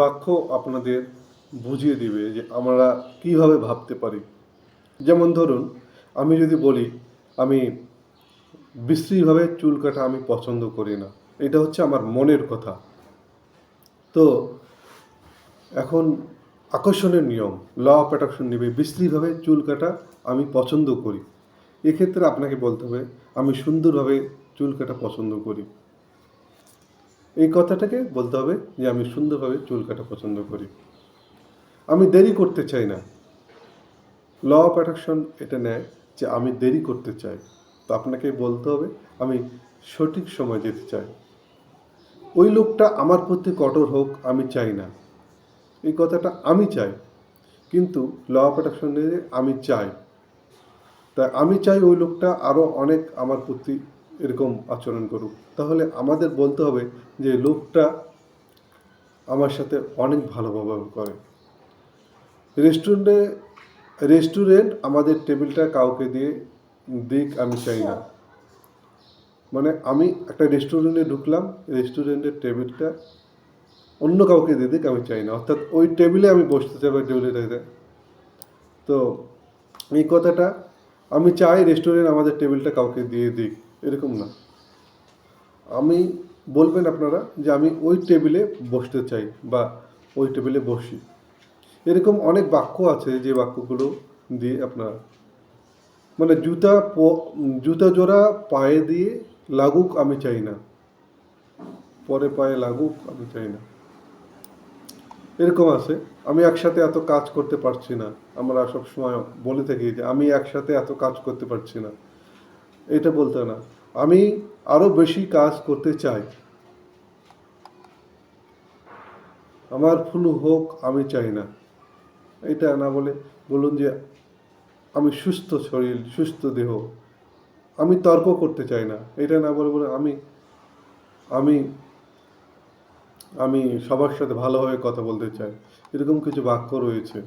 বাক্য আপনাদের বুঝিয়ে দিবে যে আমরা কীভাবে ভাবতে পারি। যেমন ধরুন, আমি যদি বলি, আমি বিশ্রীভাবে চুল কাটা আমি পছন্দ করি না, এটা হচ্ছে আমার মনের কথা। তো এখন আকর্ষণের নিয়ম ল অফ অ্যাট্রাকশন নেবে, বিশ্রীভাবে চুল কাটা আমি পছন্দ করি। এক্ষেত্রে আপনাকে বলতে হবে, আমি সুন্দরভাবে চুল কাটা পছন্দ করি। এই কথাটাকে বলতে হবে যে আমি সুন্দরভাবে চুল কাটা পছন্দ করি। আমি দেরি করতে চাই না। ল অফ অ্যাট্রাকশন এটা নেয় যে আমি দেরি করতে চাই। তো আপনাকে বলতে হবে, আমি সঠিক সময় যেতে চাই। ওই লোকটা আমার প্রতি কঠোর হোক, আমি চাই না। এই কথাটা আমি চাই। কিন্তু ল অফ অ্যাট্রাকশন আমি চাই। তাই আমি চাই ওই লোকটা আরও অনেক আমার প্রতি এরকম আচরণ করুক। তাহলে আমাদের বলতে হবে যে লোকটা আমার সাথে অনেক ভালো ব্যবহার করে। রেস্টুরেন্টে, রেস্টুরেন্ট আমাদের টেবিলটা কাউকে দিয়ে দিক আমি চাই না। মানে আমি একটা রেস্টুরেন্টে ঢুকলাম, রেস্টুরেন্টের টেবিলটা অন্য কাউকে দিয়ে দিক আমি চাই না। অর্থাৎ ওই টেবিলে আমি বসতে চাই বা টেবিলে থাকতে তো এই কথাটা আমি চাই রেস্টুরেন্ট আমাদের টেবিলটা কাউকে দিয়ে দিক। এরকম না। আমি বলবেন আপনারা যে আমি ওই টেবিলে বসতে চাই বা ওই টেবিলে বসি। এরকম অনেক বাক্য আছে যে বাক্যগুলো দিয়ে আপনারা মানে জুতা জুতা জোড়া পায়ে দিয়ে লাগুক আমি চাই না। পরে পায়ে লাগুক আমি চাই না। এরকম আছে। আমি একসাথে এত কাজ করতে পারছি না। আমরা সব সময় বলে থাকি যে আমি একসাথে এত কাজ করতে পারছি না। এটা বলতে না। আমি আরও বেশি কাজ করতে চাই। আমার ফুল হোক, আমি চাই না। এটা না বলে বলুন যে আমি সুস্থ শরীর, সুস্থ দেহ। আমি তর্ক করতে চাই না। এটা না বলে বলে আমি আমি আমি সবার সাথে ভালোভাবে কথা বলতে চাই। এরকম কিছু বাক্য রয়েছে।